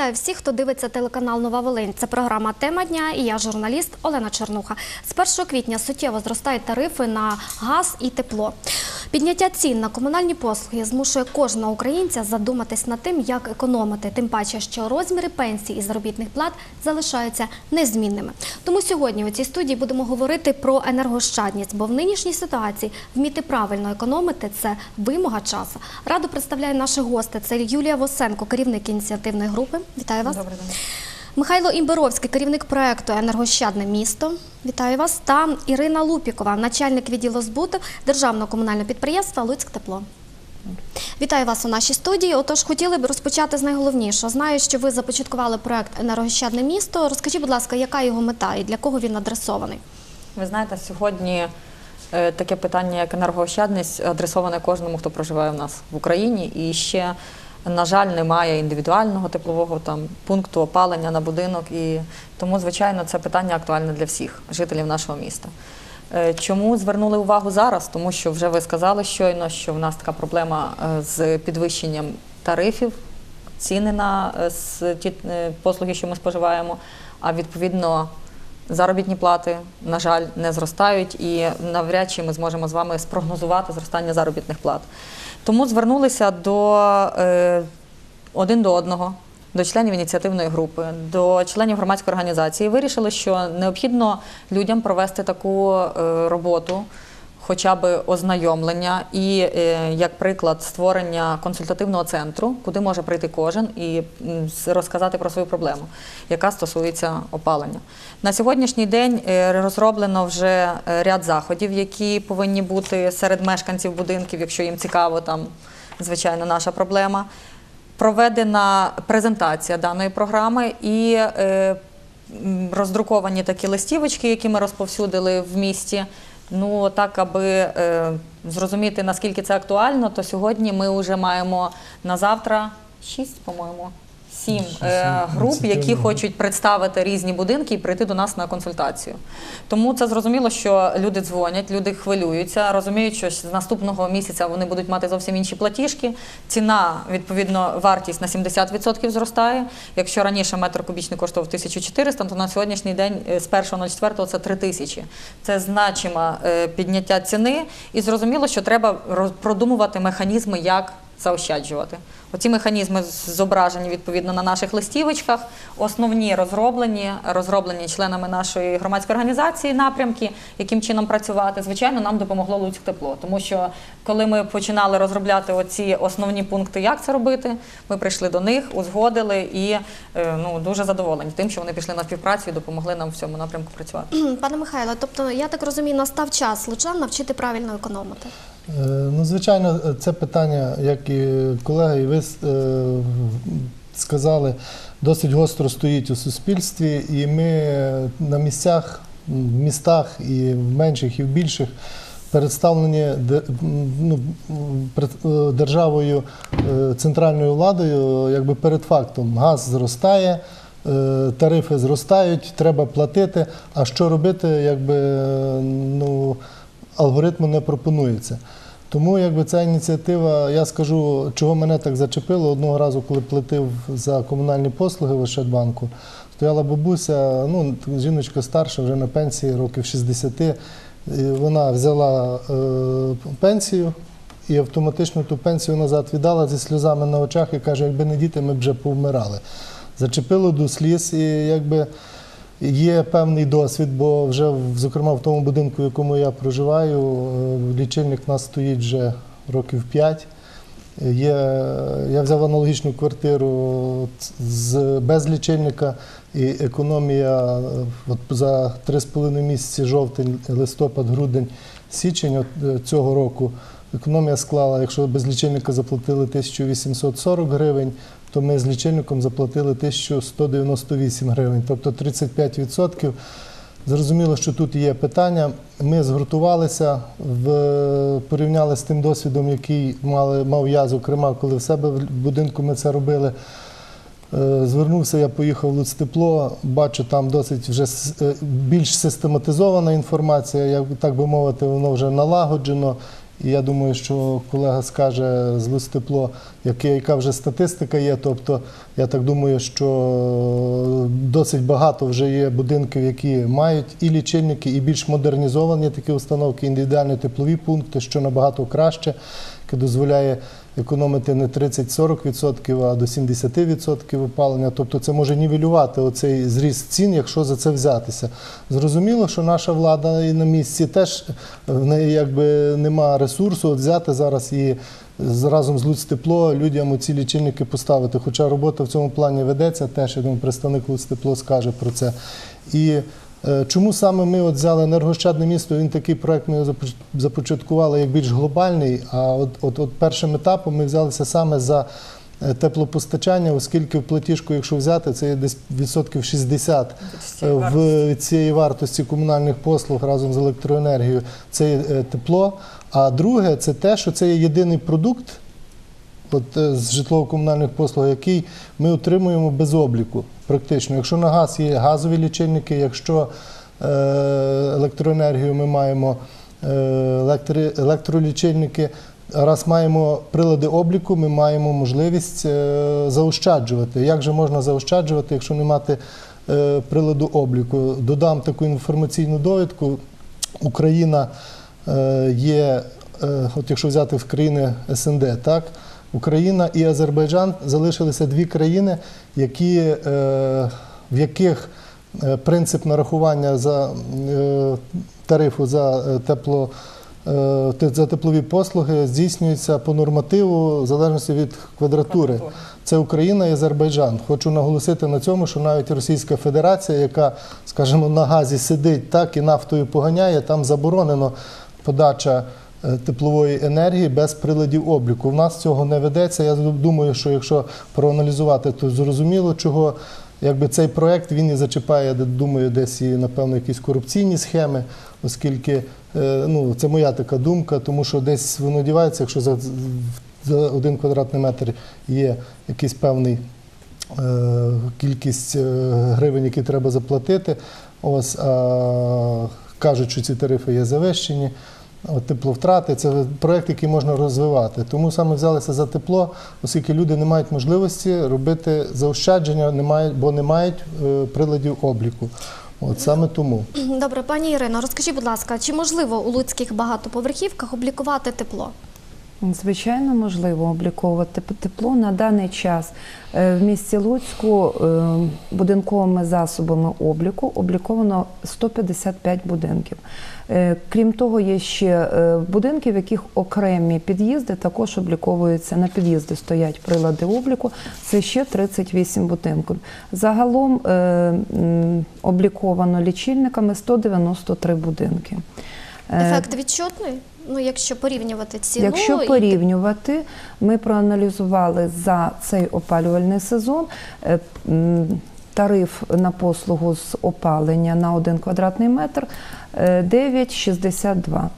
Вітаю всіх, хто дивиться телеканал Нова Волинь. Це програма Тема дня і я журналіст Олена Чернуха. З 1 квітня суттєво зростають тарифи на газ і тепло. Підняття цін на комунальні послуги змушує кожного українця задуматись над тим, як економити. Тим паче, що розміри пенсій і заробітних плат залишаються незмінними. Тому сьогодні у цій студії будемо говорити про енергощадність, бо в нинішній ситуації вміти правильно економити це вимога часу. Раду представляю наших гостей. Це Юлія Восенко, керівник ініціативної групи. Вітаю вас. Добрий день. Михайло Імберовський, керівник проекту Енергощадне місто. Вітаю вас. Та Ірина Лупікова, начальник відділу збуту державного комунального підприємства Луцьк Тепло. Вітаю вас у нашій студії. Отож, хотіли б розпочати з найголовнішого. Знаю, що ви започаткували проект Енергощадне місто. Розкажіть, будь ласка, яка його мета і для кого він адресований? Ви знаєте, сьогодні е, таке питання, як енергоощадність, адресоване кожному, хто проживає в нас в Україні. І ще, на жаль, немає індивідуального теплового там пункту опалення на будинок. І тому, звичайно, це питання актуальне для всіх жителів нашого міста. Е, Чому звернули увагу зараз? Тому що вже ви сказали щойно, що в нас така проблема е, з підвищенням тарифів, ціни на е, ті послуги, що ми споживаємо, а відповідно заробітні плати, на жаль, не зростають, і навряд чи ми зможемо з вами спрогнозувати зростання заробітних плат. Тому звернулися до е, один до одного. До членів ініціативної групи, до членів громадської організації вирішили, що необхідно людям провести таку е, роботу, хоча б ознайомлення і, е, як приклад, створення консультативного центру, куди може прийти кожен і розказати про свою проблему, яка стосується опалення. На сьогоднішній день е, розроблено вже е, ряд заходів, які повинні бути серед мешканців будинків, якщо їм цікаво, там звичайно наша проблема. Проведена презентація даної програми і роздруковані такі листівочки, які ми розповсюдили в місті. Ну так, аби е, зрозуміти наскільки це актуально, то сьогодні ми вже маємо на завтра шість, по-моєму. Сім е, груп, які хочуть представити різні будинки і прийти до нас на консультацію. Тому це зрозуміло, що люди дзвонять, люди хвилюються, розуміють, що з наступного місяця вони будуть мати зовсім інші платіжки. Ціна, відповідно, вартість на 70% зростає. Якщо раніше метр кубічний коштував 1400, то на сьогоднішній день е, з 1.04 це 3000. Це значиме підняття ціни, і зрозуміло, що треба продумувати механізми, як заощаджувати. Оці механізми зображені відповідно на наших листівочках. Основні розроблені, розроблені членами нашої громадської організації напрямки, яким чином працювати. Звичайно, нам допомогло Луцьк тепло, тому що коли ми починали розробляти оці основні пункти, як це робити, ми прийшли до них, узгодили і е, ну дуже задоволені тим, що вони пішли на співпрацю і допомогли нам в цьому напрямку працювати. Пане Михайло, тобто я так розумію, настав час лучан навчити правильно економити. Е, Ну, звичайно, це питання, як і колеги, і ви е, сказали, досить гостро стоїть у суспільстві, і ми на місцях, в містах і в менших, і в більших представлені ну, е, державою, центральною владою, якби перед фактом газ зростає. Тарифи зростають, треба платити. А що робити, якби ну, алгоритму не пропонується. Тому якби ця ініціатива, я скажу, чого мене так зачепило. Одного разу, коли платив за комунальні послуги в Ощадбанку, стояла бабуся, ну, жіночка старша, вже на пенсії, років 60. І вона взяла е, пенсію і автоматично ту пенсію назад віддала зі сльозами на очах і каже, якби не діти, ми б вже повмирали. Зачепило до сліз, і якби Є певний досвід, бо вже зокрема в тому будинку, в якому я проживаю, е, лічильник у нас стоїть вже років 5. Є, я взяв аналогічну квартиру з, без лічильника, і економія е, от за 3,5 місяці жовтень, листопад, грудень, січень е, цього року. Економія склала, якщо без лічильника заплатили 1840 гривень, то ми з лічильником заплатили 1198 гривень, тобто 35%. Зрозуміло, що тут є питання. Ми згуртувалися, в, порівняли з тим досвідом, який мав я, зокрема, коли в себе в будинку ми це робили. Е, Звернувся, я поїхав в Луцтепло, бачу, там досить вже е, більш систематизована інформація, так би мовити, воно вже налагоджено. І я думаю, що колега скаже з Листепло, яка, вже статистика є. Тобто, я так думаю, що досить багато вже є будинків, які мають і лічильники, і більш модернізовані такі установки, індивідуальні теплові пункти, що набагато краще, яке дозволяє економити не 30-40%, а до 70% опалення. Тобто це може нівелювати оцей зріст цін, якщо за це взятися. Зрозуміло, що наша влада і на місці теж в неї якби нема ресурсу от взяти зараз і разом з Луцтепло людям ці лічильники поставити. Хоча робота в цьому плані ведеться, теж я думаю, представник Луцтепло скаже про це. І Чому саме ми от взяли енергощадне місто? Він такий проект ми започаткували як більш глобальний. А от, от, от першим етапом ми взялися саме за е, теплопостачання, оскільки в платіжку, якщо взяти, це є десь відсотків 60 е, в цієї вартості комунальних послуг разом з електроенергією. Це є е, тепло. А друге, це те, що це є єдиний продукт. От е, з житлово-комунальних послуг, який ми отримуємо без обліку, практично. Якщо на газ є газові лічильники, якщо е, електроенергію ми маємо е, електролічильники, раз маємо прилади обліку, ми маємо можливість е, заощаджувати. Як же можна заощаджувати, якщо не мати приладу обліку? Додам таку інформаційну довідку. Україна є, от якщо взяти в країни СНД, так, Україна і Азербайджан залишилися дві країни, які, е, в яких е, принцип нарахування за е, тарифу за тепло. За теплові послуги здійснюється по нормативу в залежності від квадратури. Це Україна і Азербайджан. Хочу наголосити на цьому, що навіть Російська Федерація, яка, скажімо, на газі сидить так і нафтою поганяє, там заборонено подача теплової енергії без приладів обліку. В нас цього не ведеться. Я думаю, що якщо проаналізувати, то зрозуміло, чого. Цей проект і зачіпає, думаю, десь напевно якісь корупційні схеми, оскільки е, ну це моя така думка, тому що десь воно дівається, якщо за, один квадратний метр є якийсь певний е, кількість е, гривень, які треба заплатити. Ось кажуть, що ці тарифи є завищені. Тепловтрати це проект, який можна розвивати. Тому саме взялися за тепло, оскільки люди не мають можливості робити заощадження, бо не мають е, приладів обліку. От саме тому. Добре, пані Ірино, розкажіть, будь ласка, чи можливо у луцьких багатоповерхівках облікувати тепло? Звичайно, можливо обліковувати тепло на даний час е, в місті Луцьку е, будинковими засобами обліку обліковано 155 будинків. Е, Крім того, є ще будинки, в яких окремі під'їзди також обліковуються. На під'їзди стоять прилади обліку. Це ще 38 будинків. Загалом обліковано лічильниками 193 будинки. Ефект відчутний? Ну, якщо порівнювати ціну Якщо порівнювати, ми проаналізували за цей опалювальний сезон е, тариф на послугу з опалення на 1 квадратний метр е, 9,62.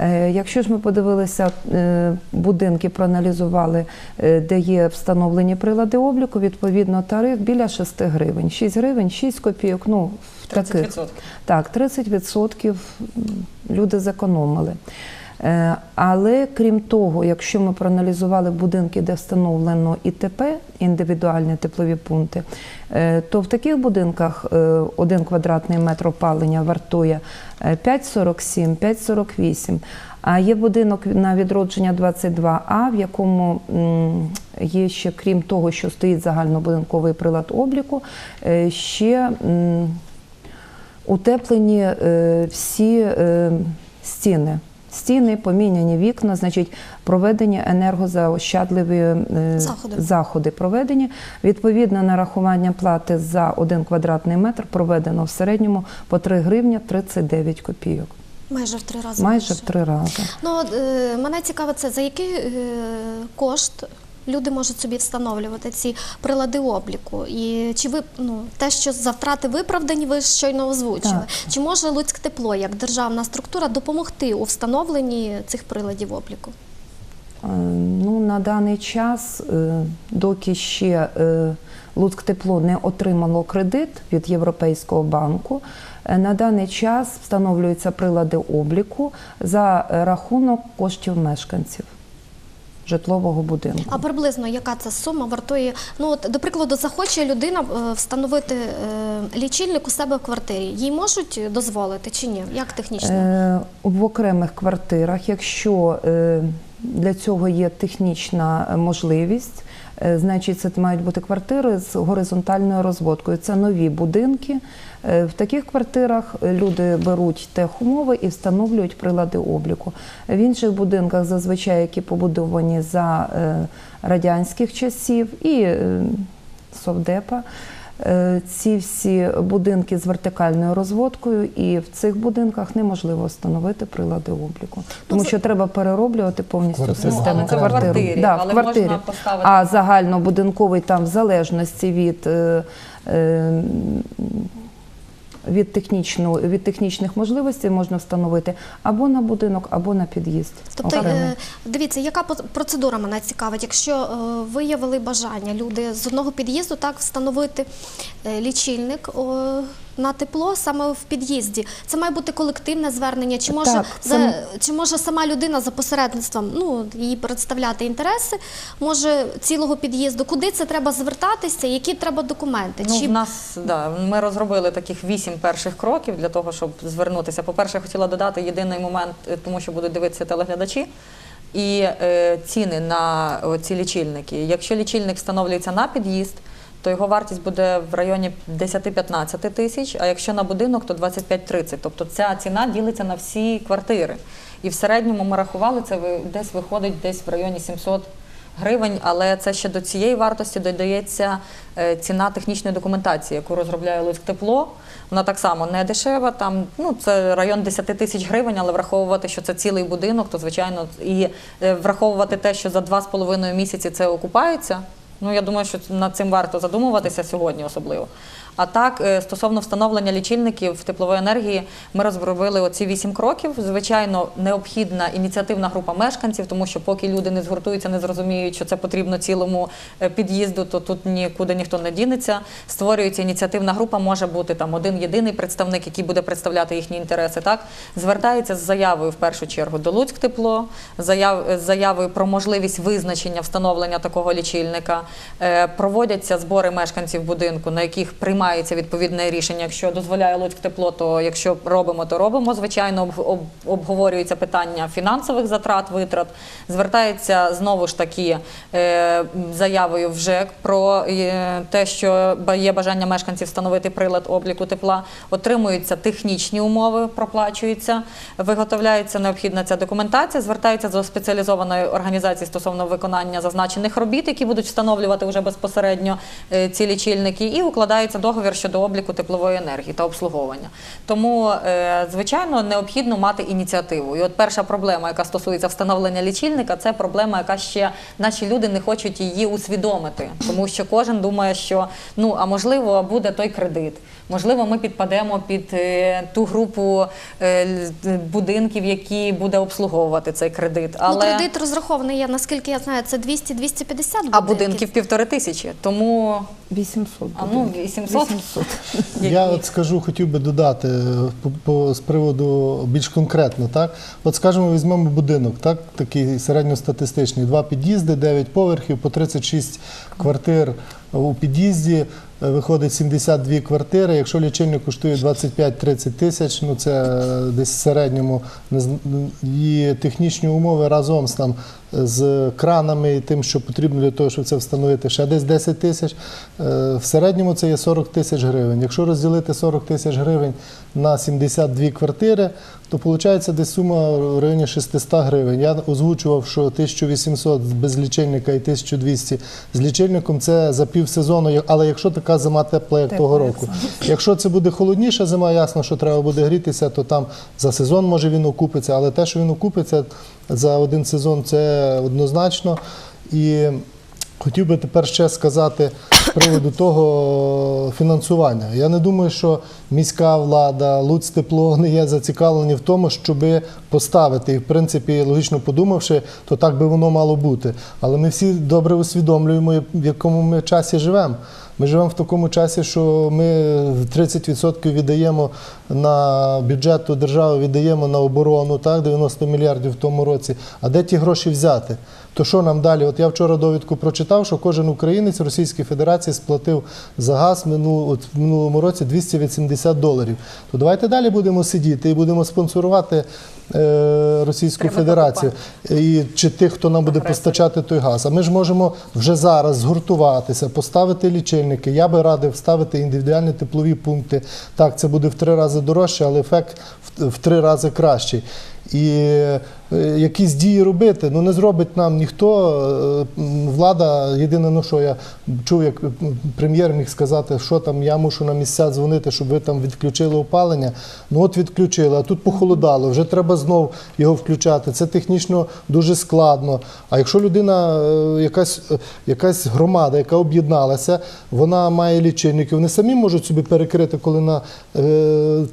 Е, Якщо ж ми подивилися е, будинки, проаналізували, е, де є встановлені прилади обліку, відповідно тариф біля 6 гривень. 6 гривень, 6 копійок. Ну, в таких 30%. так, 30% люди зекономили. Е, Але крім того, якщо ми проаналізували будинки, де встановлено ІТП, індивідуальні теплові пункти, е, то в таких будинках е, один квадратний метр опалення вартує е, 5,47, 5,48. А є будинок на відродження 22А, в якому є ще, крім того, що стоїть загальнобудинковий прилад обліку, ще утеплені всі стіни. Стіни, поміняні вікна, значить, проведені енергозаощадливі е, Заходи. заходи проведені. Відповідно, нарахування плати за один квадратний метр проведено в середньому по 3 гривні 39 копійок. майже в три рази Майже в три рази. Ну, е, мене цікаво, це, за який е, кошт люди можуть собі встановлювати ці прилади обліку. І чи ви ну, те, що за втрати виправдані, ви щойно озвучили. Так. Чи може Луцьк тепло як державна структура допомогти у встановленні цих приладів обліку? Е, Ну, на даний час, е, доки ще е, Луцьктепло не отримало кредит від Європейського банку. На даний час встановлюються прилади обліку за рахунок коштів мешканців житлового будинку. А приблизно яка ця сума вартує? Ну от, до прикладу, захоче людина е, встановити е, лічильник у себе в квартирі. Їй можуть дозволити чи ні? Як технічно? Е, В окремих квартирах, якщо е, для цього є технічна е, можливість, значить це мають бути квартири з горизонтальною розводкою. Це нові будинки. Е, В таких квартирах е, люди беруть техумови і встановлюють прилади обліку. В інших будинках, зазвичай, які побудовані за е, радянських часів і е, совдепа. Е, Ці всі будинки з вертикальною розводкою, і в цих будинках неможливо встановити прилади обліку, тому це- що треба перероблювати повністю систему Ну, але квартиру. квартирі, Да, в квартирі. можна поставити- А загальнобудинковий там в залежності від. е, е, від, технічну, від технічних можливостей можна встановити або на будинок, або на під'їзд. Тобто, окремий. е, дивіться, яка процедура мене цікавить? Якщо е, виявили бажання люди з одного під'їзду так встановити е, лічильник на тепло саме в під'їзді, це має бути колективне звернення, чи може Так, за, чи може сама людина за посередництвом ну її представляти інтереси, може цілого під'їзду? Куди це треба звертатися? Які треба документи? Ну, чи в нас да, ми розробили таких вісім перших кроків для того, щоб звернутися. По-перше, хотіла додати єдиний момент, е, тому що будуть дивитися телеглядачі. І е, ціни на ці лічильники. Якщо лічильник встановлюється на під'їзд, то його вартість буде в районі 10-15 тисяч, а якщо на будинок, то 25-30. Тобто ця ціна ділиться на всі квартири. І в середньому ми рахували, це десь виходить десь в районі 700 гривень, але це ще до цієї вартості додається е, ціна технічної документації, яку розробляє Луцьктепло. Вона так само не дешева. Там ну це район 10 тисяч гривень, але враховувати, що це цілий будинок, то звичайно і е, враховувати те, що за 2,5 місяці це окупається. Ну я думаю, що над цим варто задумуватися сьогодні, особливо. А так, е, стосовно встановлення лічильників теплової енергії, ми розробили оці вісім кроків. Звичайно, необхідна ініціативна група мешканців, тому що поки люди не згуртуються, не зрозуміють, що це потрібно цілому е, під'їзду, то тут нікуди ніхто не дінеться. Створюється ініціативна група, може бути там один єдиний представник, який буде представляти їхні інтереси. Так звертається з заявою в першу чергу до Луцьктепло, заяв з заявою про можливість визначення встановлення такого лічильника. Е, Проводяться збори мешканців будинку, на яких приймається відповідне рішення. Якщо дозволяє Луцьктепло, то якщо робимо, то робимо. Звичайно, об- об- обговорюється питання фінансових затрат, витрат. Звертається знову ж таки е, заявою в ЖЕК про е, те, що є бажання мешканців встановити прилад обліку тепла. Отримуються технічні умови, проплачуються, виготовляється необхідна ця документація, звертаються до спеціалізованої організації стосовно виконання зазначених робіт, які будуть встановлювати вже безпосередньо е, ці лічильники, і укладається договір щодо обліку теплової енергії та обслуговування. Тому, е, звичайно, необхідно мати ініціативу. І от перша проблема, яка стосується встановлення лічильника, це проблема, яка ще наші люди не хочуть її усвідомити, тому що кожен думає, що ну а можливо буде той кредит. Можливо, ми підпадемо під е, ту групу е, будинків, які буде обслуговувати цей кредит. ну, кредит розрахований, я наскільки я знаю, це 200-250 будинків. а будинків півтори тисячі. Тому 800 а ну 800. 800. Я от скажу, хотів би додати по, по, з приводу більш конкретно. Так? От скажімо, візьмемо будинок, так? такий середньостатистичний, два під'їзди, 9 поверхів, по 36 квартир у під'їзді. е, Виходить 72 квартири. Якщо лічильник коштує 25-30 тисяч, ну це е, десь в середньому і технічні умови разом з там з кранами і тим, що потрібно для того, щоб це встановити, ще десь 10 тисяч. Е, В середньому це є 40 тисяч гривень. Якщо розділити 40 тисяч гривень на 72 квартири, то виходить десь сума в районі 600 гривень. Я озвучував, що 1800 без лічильника і 1200 з лічильником це за півсезону, але якщо така зима тепла, як того року. Якщо це буде холодніша зима, ясно, що треба буде грітися, то там за сезон може він окупиться, але те, що він окупиться за один сезон, це однозначно. І хотів би тепер ще сказати з приводу того фінансування. Я не думаю, що міська влада, Луцтепло не є зацікавлені в тому, щоб поставити. І в принципі, логічно подумавши, то так би воно мало бути. Але ми всі добре усвідомлюємо, в якому ми часі живемо. Ми живемо в такому часі, що ми 30% віддаємо на бюджету держави, віддаємо на оборону, так, 90 мільярдів в тому році. А де ті гроші взяти? То що нам далі? От я вчора довідку прочитав, що кожен українець Російської Федерації сплатив за газ минуло, от в минулому році 280 доларів. То давайте далі будемо сидіти і будемо спонсорувати е, Російську Треба Федерацію і чи тих, хто нам буде Агресор. постачати той газ. А ми ж можемо вже зараз згуртуватися, поставити лічильники. Я би радив ставити індивідуальні теплові пункти. Так, це буде в три рази дорожче, але ефект в, в три рази кращий. І е, якісь дії робити, ну не зробить нам ніхто. Е, Влада, єдине, ну що я чув, як прем'єр міг сказати, що там я мушу на місця дзвонити, щоб ви там відключили опалення. Ну от відключили, а тут похолодало, вже треба знов його включати. Це технічно дуже складно. А якщо людина, е, якась, якась громада, яка об'єдналася, вона має лічильники, вони самі можуть собі перекрити, коли на,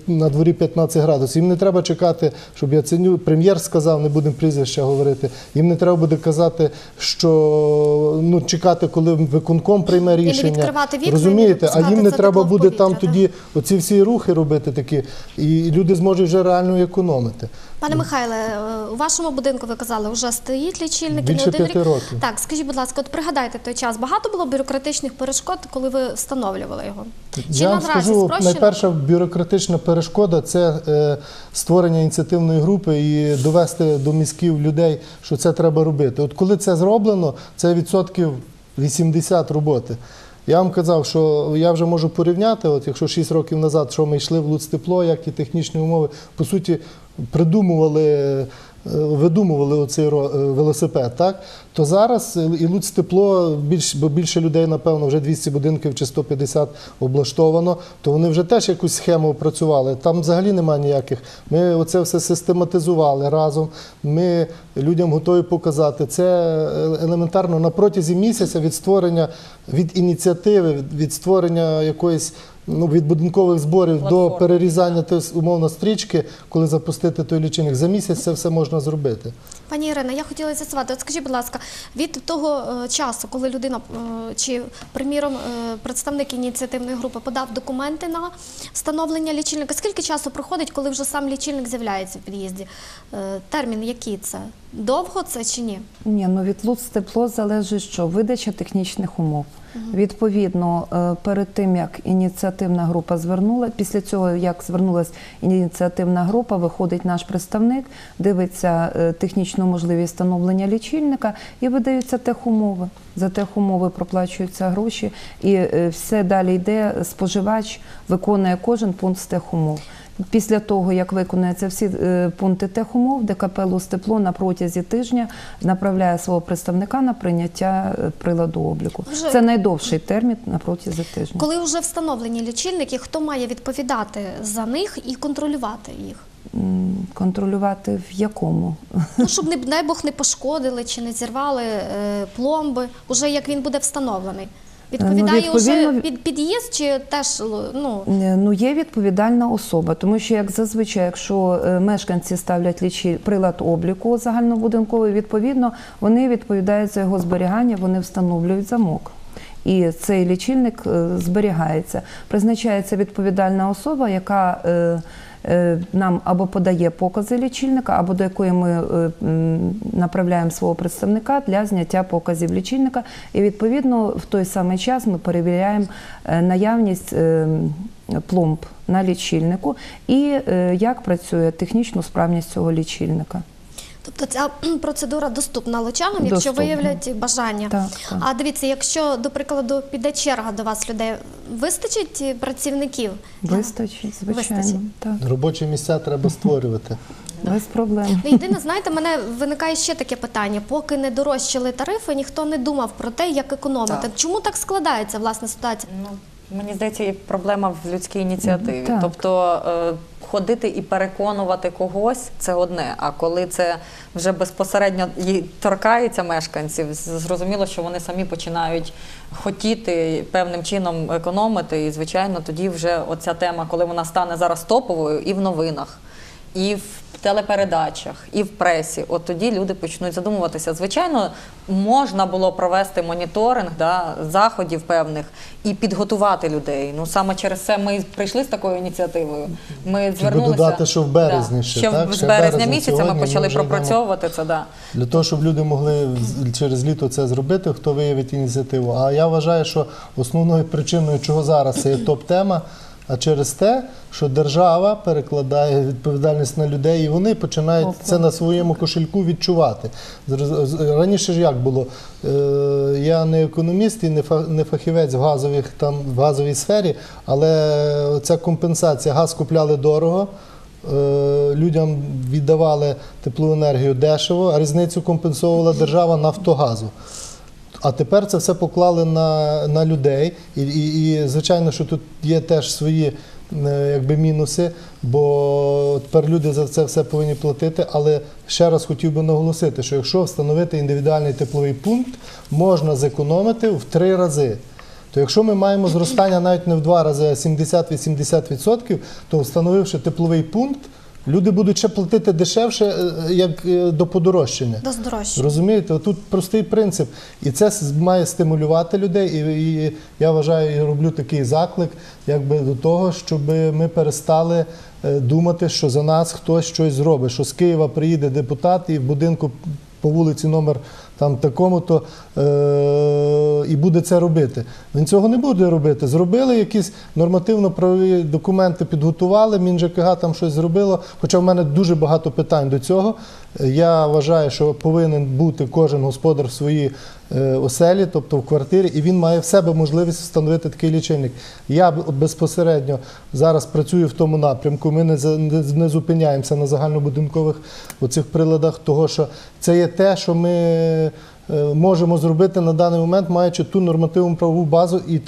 на дворі 15 градусів. Їм не треба чекати, щоб Яценю прем'єр сказав, не будемо прізвища говорити. Їм не треба буде казати, що ну чекати, коли виконком прийме рішення. відкривати вікна Розумієте, а їм не це треба буде повітря, там тоді оці всі рухи робити такі, і люди зможуть вже реально економити. Пане Михайле, е, у вашому будинку ви казали, вже стоїть лічильник і Більше не один п'яти рік. років. Так, скажіть, будь ласка, от пригадайте той час. Багато було бюрократичних перешкод, коли ви встановлювали його? Чи Я вам скажу, найперша бюрократична перешкода це е, створення ініціативної групи і довести до мізків людей, що це треба робити. От коли це зроблено, це відсотків 80 роботи. Я вам казав, що я вже можу порівняти, от якщо 6 років назад, що ми йшли в Луцтепло, як і технічні умови, по суті, придумували, видумували оцей е, велосипед, так? то зараз е, і Луцтепло, більш, бо більше людей, напевно, вже 200 будинків чи 150 облаштовано, то вони вже теж якусь схему опрацювали. Там взагалі немає ніяких. Ми оце все систематизували разом. Ми людям готові показати. Це е, елементарно на протязі місяця від створення, від ініціативи, від створення якоїсь. Ну, від будинкових зборів до перерізання тої, умовно стрічки, коли запустити той лічильник. За місяць це все можна зробити. Пані Ірина, я хотіла з'ясувати. От скажіть, будь ласка, від того е, часу, коли людина е, чи, приміром, е, представник ініціативної групи подав документи на встановлення лічильника, скільки часу проходить, коли вже сам лічильник з'являється в під'їзді? Е, термін який це? Довго це чи ні? Ні, ну від Луцтепло залежить що видача технічних умов. Відповідно, е, перед тим як ініціативна група звернула, після цього як звернулася ініціативна група, виходить наш представник, дивиться е, технічну можливість встановлення лічильника і видаються техумови. За техумови проплачуються гроші, і е, все далі йде. Споживач виконує кожен пункт з техумов. Після того, як виконуються всі е, пункти техумов, ДКП «Лустепло» на протязі тижня направляє свого представника на прийняття е, приладу обліку. Вже- Це найдовший термін на протязі тижня. Коли вже встановлені лічильники, хто має відповідати за них і контролювати їх? Контролювати в якому? Ну, щоб не дай Бог не пошкодили чи не зірвали е, пломби, уже як він буде встановлений. Відповідає Ну, відповідно, уже під під'їзд чи теж ну Е, Ну, є відповідальна особа, тому що, як зазвичай, якщо е, мешканці ставлять лічі прилад обліку загальнобудинковий, відповідно, вони відповідають за його зберігання, вони встановлюють замок. І цей лічильник е, зберігається. Призначається відповідальна особа, яка нам або подає покази лічильника, або до якої ми е, направляємо свого представника для зняття показів лічильника. І відповідно в той самий час ми перевіряємо е, наявність е, пломб на лічильнику і е, як працює технічну справність цього лічильника. Тобто ця процедура доступна лучанам, якщо Доступна. виявлять бажання. Так, так. А дивіться, якщо до прикладу піде черга до вас людей, вистачить працівників? Вистачить, звичайно. Вистачить. Так, Робочі місця треба створювати. без проблем. Єдине, знаєте, мене виникає ще таке питання. Поки не дорожчали тарифи, ніхто не думав про те, як економити. Так. Чому так складається власне ситуація? Ну, мені здається, є проблема в людській ініціативі. Так. Тобто е, ходити і переконувати когось це одне. А коли це вже безпосередньо торкається мешканців, зрозуміло, що вони самі починають хотіти певним чином економити. І, звичайно, тоді вже оця тема, коли вона стане зараз топовою і в новинах. І в телепередачах, і в пресі, от тоді люди почнуть задумуватися. Звичайно, можна було провести моніторинг да, заходів певних і підготувати людей. Ну саме через це ми і прийшли з такою ініціативою. Ми звернулися додати, що в березні да, ще, ще так? з березня місяця ми сьогодні, ми почали йдемо. пропрацьовувати це. Да. Для того, щоб люди могли через літо це зробити, хто виявить ініціативу. А я вважаю, що основною причиною, чого зараз це є топ-тема, а через те, що держава перекладає відповідальність на людей, і вони починають це на своєму кошельку відчувати. Раніше ж як було? Е, Я не економіст і не фа- фахівець в газових там в газовій сфері, але ця компенсація газ купляли дорого. Е, людям віддавали теплу енергію дешево, а різницю компенсовувала держава Нафтогазу. А тепер це все поклали на, на людей. І, і, і звичайно, що тут є теж свої е, якби, мінуси, бо тепер люди за це все повинні платити. Але ще раз хотів би наголосити, що якщо встановити індивідуальний тепловий пункт, можна зекономити в три рази. То якщо ми маємо зростання навіть не в два рази, а 70-80%, то встановивши тепловий пункт, люди будуть ще платити дешевше, е, як е, до подорожчання. До здорожчання. Розумієте, тут простий принцип, і це має стимулювати людей. І, і я вважаю, і роблю такий заклик, якби до того, щоб ми перестали е, думати, що за нас хтось щось зробить. Що з Києва приїде депутат і в будинку по вулиці номер там такому-то е- і буде це робити. Він цього не буде робити. Зробили якісь нормативно-правові документи, підготували, МінЖКГ там щось зробило. Хоча в мене дуже багато питань до цього. Я вважаю, що повинен бути кожен господар в своїй е, оселі, тобто в квартирі, і він має в себе можливість встановити такий лічильник. Я безпосередньо зараз працюю в тому напрямку. Ми не, не, зупиняємося на загальнобудинкових оцих приладах, того що це є те, що ми можемо зробити на даний момент, маючи ту нормативну правову базу і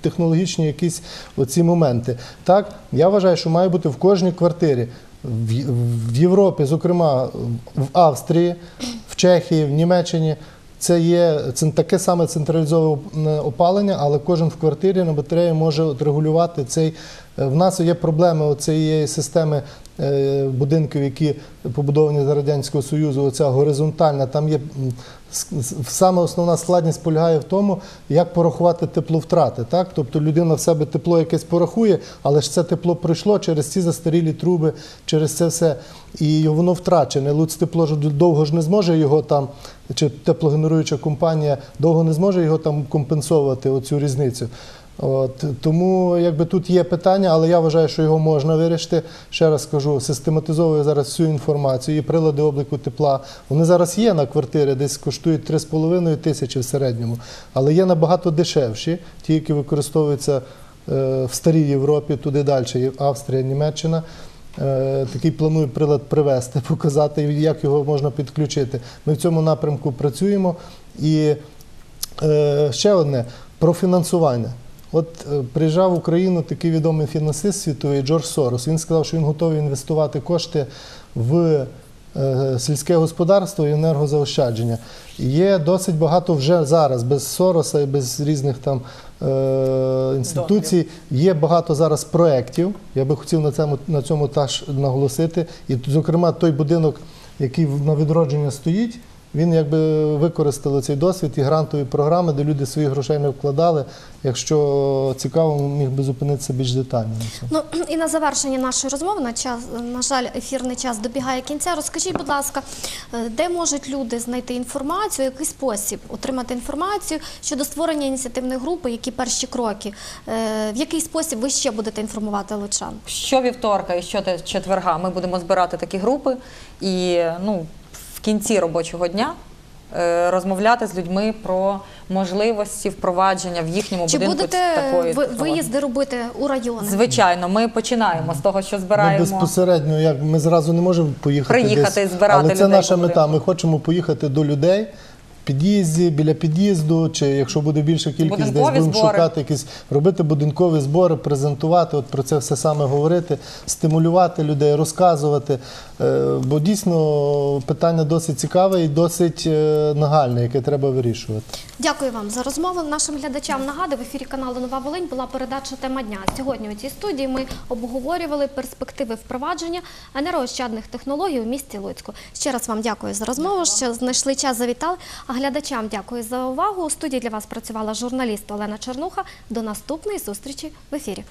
технологічні якісь оці моменти. Так, я вважаю, що має бути в кожній квартирі. В, Європі, зокрема в Австрії, в Чехії, в Німеччині, це є це таке саме централізоване опалення, але кожен в квартирі на батареї може регулювати цей. В нас є проблеми цієї системи е, будинків, які побудовані за Радянського Союзу, оця горизонтальна. Там є саме основна складність полягає в тому, як порахувати тепловтрати. Так? Тобто людина в себе тепло якесь порахує, але ж це тепло пройшло через ці застарілі труби, через це все. І воно втрачене. Луцтепло ж довго ж не зможе його там, чи теплогенеруюча компанія довго не зможе його там компенсовувати, оцю різницю. От, тому якби тут є питання, але я вважаю, що його можна вирішити. Ще раз скажу, систематизовую зараз всю інформацію і прилади обліку тепла. Вони зараз є на квартирі, десь коштують 3,5 тисячі в середньому, але є набагато дешевші, ті, які використовуються е, в старій Європі, туди далі, Австрія, Німеччина. Е, Такий планую прилад привезти, показати, як його можна підключити. Ми в цьому напрямку працюємо. І е, ще одне про фінансування. От е, приїжджав в Україну такий відомий фінансист світовий Джордж Сорос. Він сказав, що він готовий інвестувати кошти в е, сільське господарство і енергозаощадження. Є досить багато вже зараз, без Сороса і без різних там е, інституцій. Є багато зараз проєктів. Я би хотів на цьому, на цьому теж наголосити. І, зокрема, той будинок, який на відродження стоїть. Він якби використали цей досвід і грантові програми, де люди своїх грошей не вкладали. Якщо цікаво, міг би зупинитися більш детально. Ну і на завершення нашої розмови на час, на жаль, ефірний час добігає кінця. Розкажіть, будь ласка, е, де можуть люди знайти інформацію, який спосіб отримати інформацію щодо створення ініціативної групи, які перші кроки, Е, в який спосіб ви ще будете інформувати лучан? Щовівторка і щочетверга ми будемо збирати такі групи і ну, в кінці робочого дня е, розмовляти з людьми про можливості впровадження в їхньому Чи будинку будете такої ви, виїзди робити у райони? Звичайно, ми починаємо з того, що Ми збираємо. безпосередньо, як ми зразу не можемо поїхати Приїхати десь, збирати але це людей наша мета. Ми хочемо поїхати до людей. Під'їзді, біля під'їзду, чи якщо буде більша кількість, десь Будинкові будемо збори. шукати якісь, робити будинкові збори, презентувати, от про це все саме говорити, стимулювати людей, розказувати. Е, Бо дійсно питання досить цікаве і досить е, нагальне, яке треба вирішувати. Дякую вам за розмову. Нашим глядачам нагадую, в ефірі каналу Нова Волинь була передача тема дня. Сьогодні у цій студії ми обговорювали перспективи впровадження енергоощадних технологій у місті Луцьку. Ще раз вам дякую за розмову, що знайшли час, завітали. Глядачам дякую за увагу. У студії для вас працювала журналіст Олена Чернуха. До наступної зустрічі в ефірі.